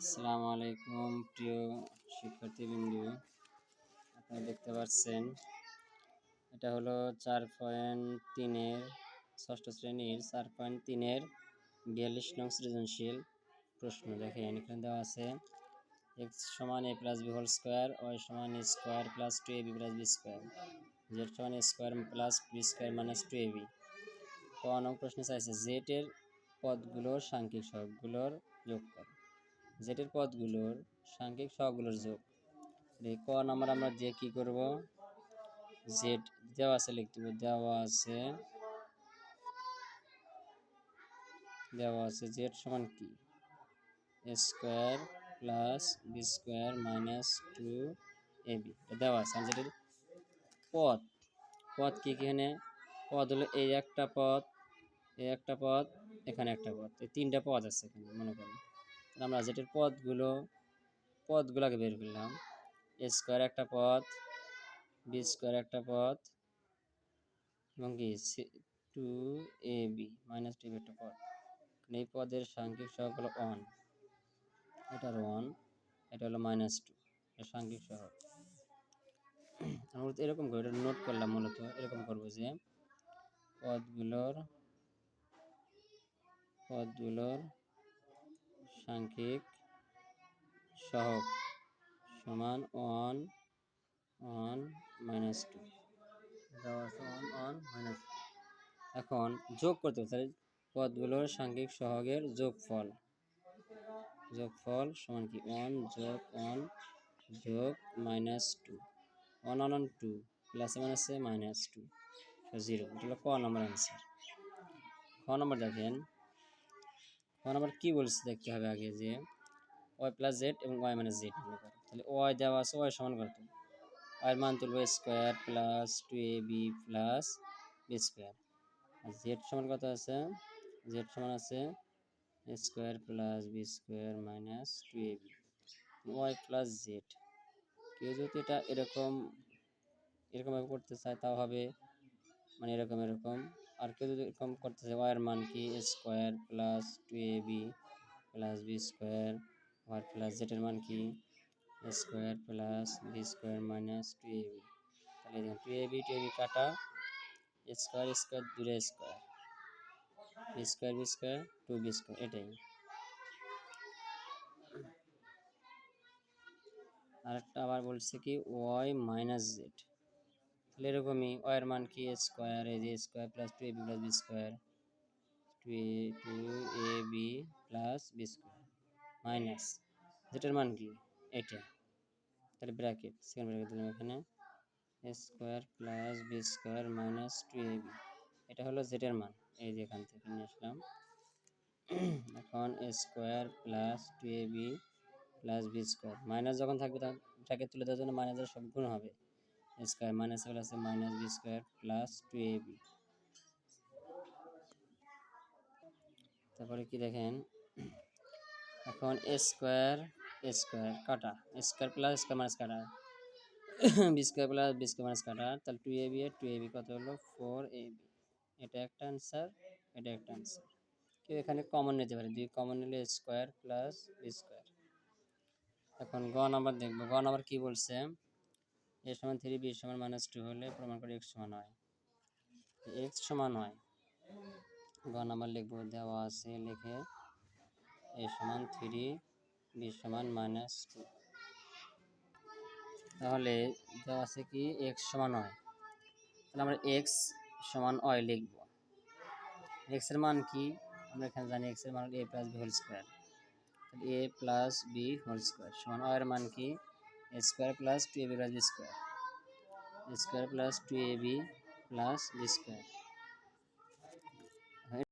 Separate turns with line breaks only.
আসসালামু আলাইকুম, প্রিয় শিক্ষার্থীবৃন্দু। আপনারা দেখতে পাচ্ছেন, এটা হলো চার পয়েন্ট তিনের, ষষ্ঠ শ্রেণির চার পয়েন্ট তিনের বিয়াল্লিশ নং সৃজনশীল প্রশ্ন। দেখেন, এখানে দেওয়া আছে এক্স সমান A plus B whole square Y সমান A square plus two A B plus B square Z সমান A square plus B square minus two A B ক নং প্রশ্নে চাইছে জেড এর পদগুলোর সাংখ্যিক সহগগুলোর যোগ করো জেটের পদগুলোর সাংখ্যিক সহগগুলোর যোগ। ক নাম্বার আমরা দিয়ে কি করব? জেড দেওয়া আছে, লিখতে দেওয়া আছে দেওয়া আছে জেড সমান কি? Square plus B square minus two A B. দেওয়া আছে জেটের পথ। পদ কি এখানে? পদ হলো এই একটা পথ, এই একটা পথ, এখানে একটা পথ। এই তিনটা পদ আছে এখানে, মনে করেন। আমরা যেটির পদগুলো, পদগুলোকে বের করলাম। এ স্কোয়ার একটা পদ বি স্কোয়ার একটা পদ, এবং কি? Two A B minus two একটা পদ। এই পদের সাংখ্যিক সহগ হলো ওয়ান এটা হলো ওয়ান এটা হলো মাইনাস টু এর সাংখ্যিক সহগ। আমরা এরকম করে নোট করলাম মূলত, এরকম করব যে পদগুলোর পদগুলোর সাংখ্যিক সহগ সমান one one minus two. One one minus two. এখন যোগ করতে হবে তাহলে পদগুলোর সাংখ্যিক সহগের যোগফল। যোগফল সমান কি? ওয়ান যোগ ওয়ান যোগ minus two. One one two plus মাইনাসে মাইনাস টু। জিরো। এটা হলো ক নম্বর অ্যান্সার। খ নম্বর দেখেন। এখন আবার কি বলছে দেখতে হবে আগে যে ওয়াই প্লাস জেড এবং ওয়াই মাইনাস জেড করো তাহলে ওয়াই দেওয়া আছে, ওয়াই সমান কত ওয়াইয়ের মান তুলবো square plus two A B plus B square R Z সমান কত আছে? জেড সমান আছে square plus B square minus two A B Y plus Z. কেউ যদি এটা এরকম, এরকমভাবে করতে চায় তাও হবে মানে এরকম এরকম। আর কেউ যদি এরকম করতে চায় ওয়াইয়ের মান কি square plus two A B plus B square Y plus জেডের মান কি? Square plus B square minus two A B তাহলে দেখুন two A B two A B কাটা স্কোয়ার স্কোয়ার দূরে square B square B square two B square এটাই। আরেকটা আবার বলছে কি ওয়াই মাইনাস জেড তাহলে এরকমই ওয়ার মান কি? স্কোয়ার এ যে square plus two A B plus B square two A two A B plus B square minus যেটার মান কি? এটা। তাহলে ব্র্যাকেট সেকেন্ড ব্র্যাকেট দিলাম এখানে। A square plus B square minus two A B এটা হলো জেটের মান। এই যে এখান থেকে নিয়ে আসলাম। এখন A square plus two A B plus B square minus যখন থাকবে তখন ব্র্যাকেট তুলে দেওয়ার জন্য মাইনাসের সব গুণ হবে। স্কোয়ার মাইনাস হলে আছে minus B square plus two A B তারপরে কি দেখেন? এখন এ স্কোয়ার এ স্কোয়ার কাটা। স্কোয়ার প্লাস স্কোয়ার মাইনাস কাটা। B square plus B square minus কাটা। তাহলে two A B two A B কত হলো? ফোর এ বি এটা একটা অ্যান্সার এটা একটা অ্যান্সার কেউ এখানে কমন নিতে পারে। দুই কমন নিলে স্কোয়ার প্লাস বি স্কোয়ার এখন গ নাম্বার দেখব। গ নাম্বার কি বলছে? এ সমান থ্রি বি সমান মাইনাস টু হলে প্রমাণ করে এক্স সমান হয়। এক্স সমান হয়। গ নাম্বার লিখব, দেওয়া আছে লিখে এ সমান থ্রি বি সমান মাইনাস টু। তাহলে দেওয়া আছে কি এক্স সমান হয়। তাহলে আমরা এক্স সমান ওয়াই লিখব। এক্সের মান কি? আমরা এখানে জানি এক্সের মান A plus B whole square. A plus B whole square. সমান ওয়াইয়ের মান কি? A square plus two A B plus B square square plus two A B plus B square